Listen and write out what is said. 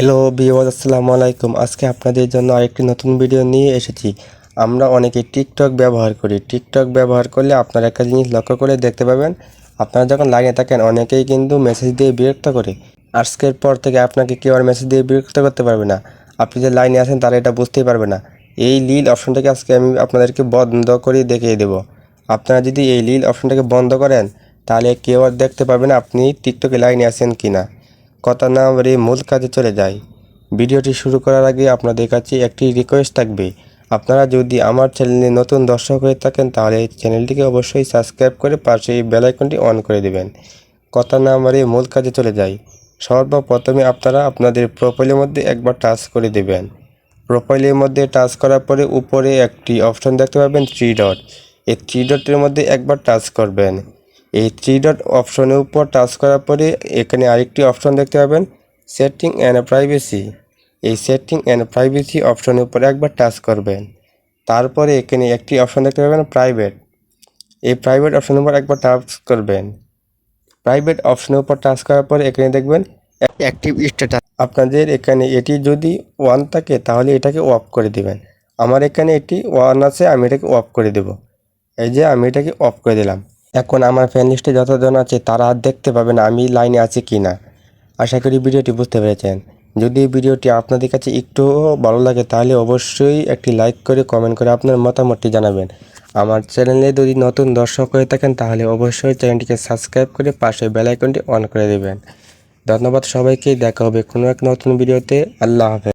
Hello বিওয়াজ আসসালামু আলাইকুম। আজকে আপনাদের জন্য আরেকটি নতুন ভিডিও নিয়ে এসেছি। আমরা অনেকে টিকটক ব্যবহার করি। টিকটক ব্যবহার করলে আপনারা একটা জিনিস লক্ষ্য করে দেখতে পাবেন। আপনারা যখন লাইনে থাকেন, অনেকেই কিন্তু মেসেজ দিয়ে বিরক্ত করে। আজকের পর থেকে আপনাকে কেউ আর মেসেজ দিয়ে বিরক্ত করতে পারবে না। আপনি যে লাইনে আছেন, তারা এটা বুঝতেই পারবে না। এই লিল অপশনটাকে আজকে আমি আপনাদেরকে বন্ধ করে দেখিয়ে দেবো। আপনারা যদি এই লিল অপশনটাকে বন্ধ করেন, তাহলে কেউ আর দেখতে পারবে না আপনি টিকটকে লাইনে আছেন কিনা। কথা না বলে মূল কাজে চলে যাই ভিডিওটি শুরু করার আগে আপনাদের কাছে একটি রিকোয়েস্ট থাকবে। আপনারা যদি আমার চ্যানেলে নতুন দর্শক হয়ে থাকেন, তাহলে চ্যানেলটিকে অবশ্যই সাবস্ক্রাইব করে পাশে এই বেল আইকনটি অন করে দেবেন। কথা না মারিয়ে মূল কাজে চলে যাই সর্বপ্রথমে আপনারা আপনাদের প্রোফাইলের মধ্যে একবার টাচ করে দেবেন। প্রোফাইলের মধ্যে টাচ করার পরে উপরে একটি অপশন দেখতে পাবেন থ্রি ডট এই থ্রি ডটের মধ্যে একবার টাচ করবেন। এই থ্রি ডট অপশনের উপর টাচ করার পরে এখানে আরেকটি অপশন দেখতে পাবেন সেটিং অ্যান্ড প্রাইভেসি এই সেটিং অ্যান্ড প্রাইভেসি অপশনের উপর একবার টাচ করবেন। তারপরে এখানে একটি অপশন দেখতে পাবেন প্রাইভেট এই প্রাইভেট অপশনের উপর একবার টাচ করবেন। প্রাইভেট অপশনের উপর টাচ করার পরে এখানে দেখবেন অ্যাক্টিভ স্ট্যাটাস আপনাদের এখানে এটি যদি ওয়ান থাকে, তাহলে এটাকে অফ করে দিবেন। আমার এখানে এটি ওয়ান আছে, আমি এটাকে অফ করে দেব। এই যে আমি এটাকে অফ করে দিলাম। এখন আমার ফ্যান লিস্টে যতজন আছে, তারা আর দেখতে পাবে না আমি লাইনে আছি কি না আশা করি ভিডিওটি বুঝতে পেরেছেন। যদি এই ভিডিওটি আপনাদের কাছে একটুও ভালো লাগে, তাহলে অবশ্যই একটি লাইক করে কমেন্ট করে আপনার মতামতটি জানাবেন। আমার চ্যানেলে যদি নতুন দর্শক হয়ে থাকেন, তাহলে অবশ্যই চ্যানেলটিকে সাবস্ক্রাইব করে পাশে বেল আইকনটি অন করে দেবেন। ধন্যবাদ সবাইকে, দেখা হবে কোনো এক নতুন ভিডিওতে আল্লাহ হাফেজ।